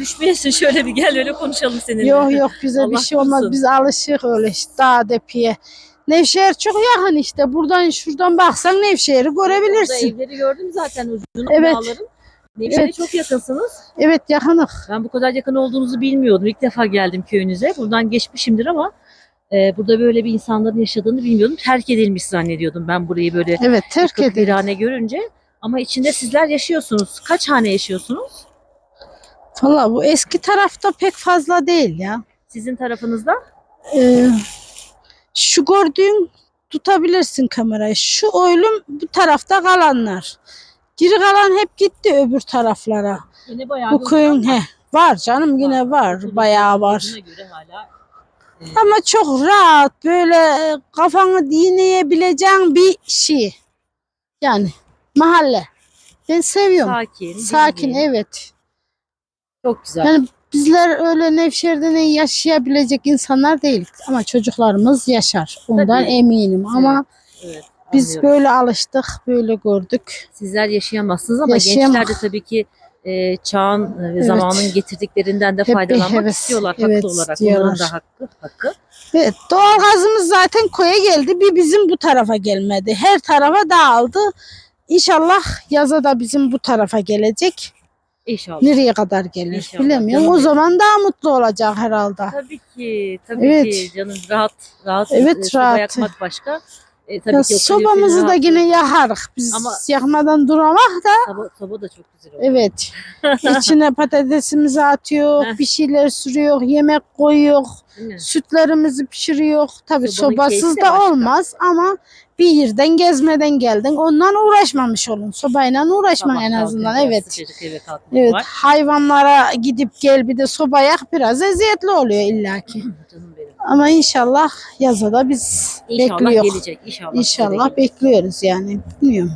düşmeyesin şöyle bir gel öyle konuşalım seninle. Yok yok bize bir Allah şey olmaz. Biz alışık öyle işte dağ depiye. Nevşehir çok yakın işte. Buradan şuradan baksan Nevşehir'i Burada görebilirsin. evleri gördüm zaten ucunu Evet. dağların. Nevşehir'e Evet. çok yakınsınız. Evet yakınık. Ben bu kadar yakın olduğunuzu bilmiyordum. İlk defa geldim köyünüze. Buradan geçmişimdir ama e, burada böyle bir insanların yaşadığını bilmiyordum. Terk edilmiş zannediyordum ben burayı böyle Evet terk edildi. virane görünce. Ama içinde sizler yaşıyorsunuz. Kaç hane yaşıyorsunuz? Valla bu eski tarafta pek fazla değil ya. Sizin tarafınızda? Ee, şu gördüğün tutabilirsin kamerayı. Şu oylum bu tarafta kalanlar. Geri kalan hep gitti öbür taraflara. Yine bayağı Bu köyün he var canım yine var. Bayağı var. Göre hala e, Ama çok rahat böyle e, kafanı dinleyebileceğin bir şey. Yani mahalle. Ben seviyorum. sakin. Sakin dingin. evet. Çok güzel. Yani bizler öyle Nevşehir'de ne yaşayabilecek insanlar değiliz. Ama çocuklarımız yaşar. Ondan Tabii. eminim. Ama Evet, biz anlıyorum. böyle alıştık, böyle gördük. Sizler yaşayamazsınız ama Yaşayamam. gençler de tabii ki e, çağın ve Evet. zamanın getirdiklerinden de Hep faydalanmak heves, istiyorlar evet, haklı olarak. diyorlar. Onların da hakkı. hakkı. Evet, doğalgazımız zaten koya geldi. Bir bizim bu tarafa gelmedi. Her tarafa dağıldı. İnşallah yaza da bizim bu tarafa gelecek. İnşallah. Nereye kadar gelir İnşallah, bilemiyorum. canım O zaman daha mutlu olacak herhalde. Tabii ki, tabii Evet. ki canım rahat, rahat. Evet, rahat. yakmak başka. E, tabii Ya ki sobamızı da yine yakarız. Biz Ama- yakmadan duramak da Soba, soba da çok güzel oluyor. evet. İçine patatesimizi atıyor, bir şeyler sürüyor, yemek koyuyor, sütlerimizi pişiriyor. Tabii Sobanın sobasız da başka. olmaz ama bir yerden gezmeden geldin. Ondan uğraşmamış olun. Sobayla uğraşma Sabah en azından. Evet. Sıcacık eve kalkmak Evet, var. hayvanlara gidip gel bir de soba yak biraz eziyetli oluyor illaki. Canım. Ama inşallah yaza da biz İnşallah bekliyoruz. gelecek. İnşallah. İnşallah bekliyoruz yani. Bilmiyorum.